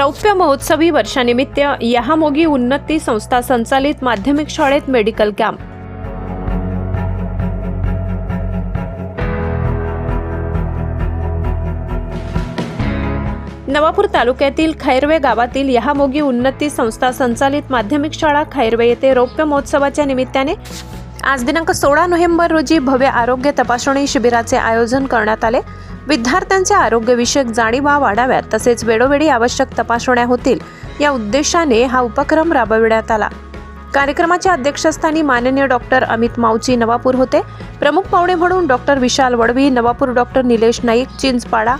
रौप्य महोत्सवी वर्षानिमित्त यहामोगी उन्नती संस्था संचालित माध्यमिक शाळेत मेडिकल कॅम्प. नवापूर तालुक्यातील खैरवे गावातील यहामोगी उन्नती संस्था संचालित माध्यमिक शाळा खैरवे येथे रौप्य महोत्सवाच्या निमित्ताने आज दिनांक सोळा नोव्हेंबर रोजी भव्य आरोग्य तपासणी शिबिराचे आयोजन करण्यात आले. विद्यार्थ्यांच्या आरोग्यविषयक जाणीवा वाढाव्यात तसेच वेळोवेळी आवश्यक तपासण्या होतील. या उद्देशाने हा उपक्रम राबविण्यात आला. कार्यक्रमाच्या अध्यक्षस्थानी माननीय डॉक्टर अमित माऊची नवापूर होते. प्रमुख पाहुणे म्हणून doctor Vishal Vadvi Navapur doctor Nilesh Naik Chinchpada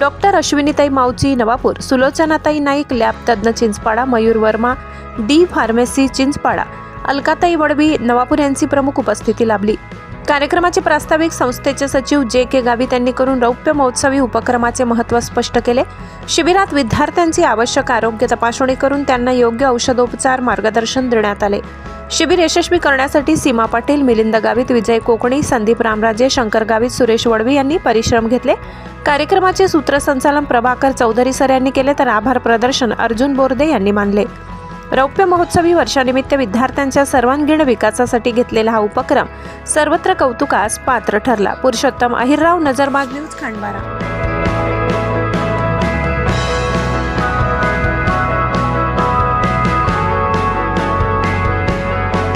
doctor अश्विनीताई Mauchi Navapur सुलोचनाताई नाईक लॅब तज्ज्ञ चिंचपाडा मयूर वर्मा डी फार्मेसी चिंचपाडा अलकाताई वडवी नवापूर यांची प्रमुख उपस्थिती लाभली. कार्यक्रमाचे प्रास्ताविक संस्थेचे सचिव जे के गावित यांनी करून रौप्य महोत्सवी उपक्रमाचे महत्त्व स्पष्ट केले. शिबिरात विद्यार्थ्यांची आवश्यक आरोग्य तपासणी करून त्यांना योग्य औषधोपचार मार्गदर्शन देण्यात आले. शिबिर यशस्वी करण्यासाठी सीमा पाटील मिलिंद गावित विजय कोकणी संदीप रामराजे शंकर गावित सुरेश वडवी यांनी परिश्रम घेतले. कार्यक्रमाचे सूत्रसंचालन प्रभाकर चौधरी सर यांनी केले तर आभार प्रदर्शन अर्जुन बोर्दे यांनी मानले. रौप्य महोत्सवी वर्षानिमित्त विद्यार्थ्यांच्या सर्वांगीण विकासासाठी घेतलेला हा उपक्रम सर्वत्र कौतुकास पात्र ठरला. पुरुषोत्तम अहिरराव नजरबाग न्यूज खांडबारा